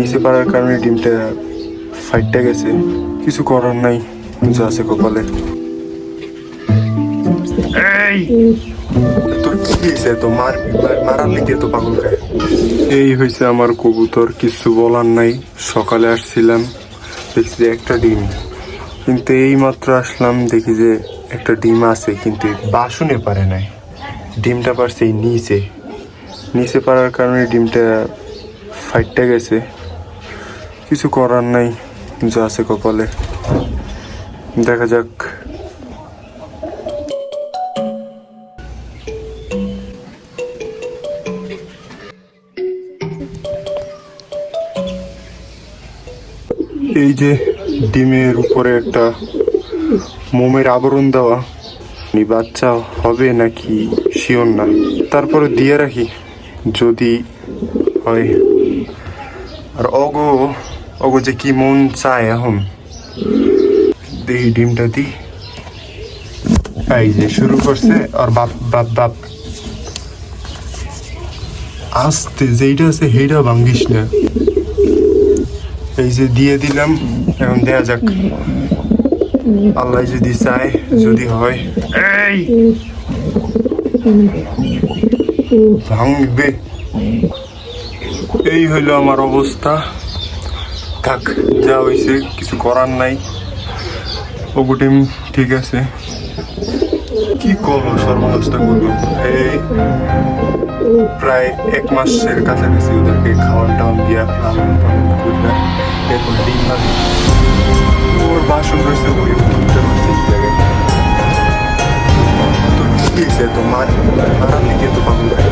নিচে পারার কারণে ডিমটা ফাইটটা গেছে। কিছু করার নাই যা আছে কপালে। এই! হয়েছে? আমার কবুতর কিছু বলার নাই। সকালে আসছিলাম দেখছি যে একটা ডিম। কিন্তু এই মাত্র আসলাম দেখি যে একটা ডিম আছে কিন্তু বাসনে পারে নাই। ডিমটা পারছে এই নিচে। নিচে পারার কারণে ডিমটা ফাইটটা গেছে। কিছু করার নাই, যা আছে কপালে। দেখা যাক। এই যে ডিমের উপরে একটা মোমের আবরণ দেওয়া নি বাচ্চা হবে নাকি শিওর না? তারপরে দিয়ে রাখি, যদি হয়। আর অগো অগো যে কি মন চায় এখন। দেখি ডিমটা দি। এই যে শুরু করছে আর বাপ বাপ বাপ। আস্তে যেইটা আছে সেইটা ভাঙ্গিস না। এই যে দিয়ে দিলাম এখন দেয়া যাক। আল্লাহ যদি চায় যদি হয়। এই! ভাঙবে। এই হইল আমার অবস্থা। থাক, যা হয়েছে, কিছু করার নাই। ওগুটিম ঠিক আছে। কি করব, সর্বনাশটা করব? এই, প্রায় এক মাসের কাছাকাছি ওদেরকে খাওয়ান টাওয়ান দিয়া লালন পালন করলাম এরপর ডিম ভাবি ওর বাসন রয়েছে, ওই তো কি হয়েছে তো মার মারার লেগে তো খায়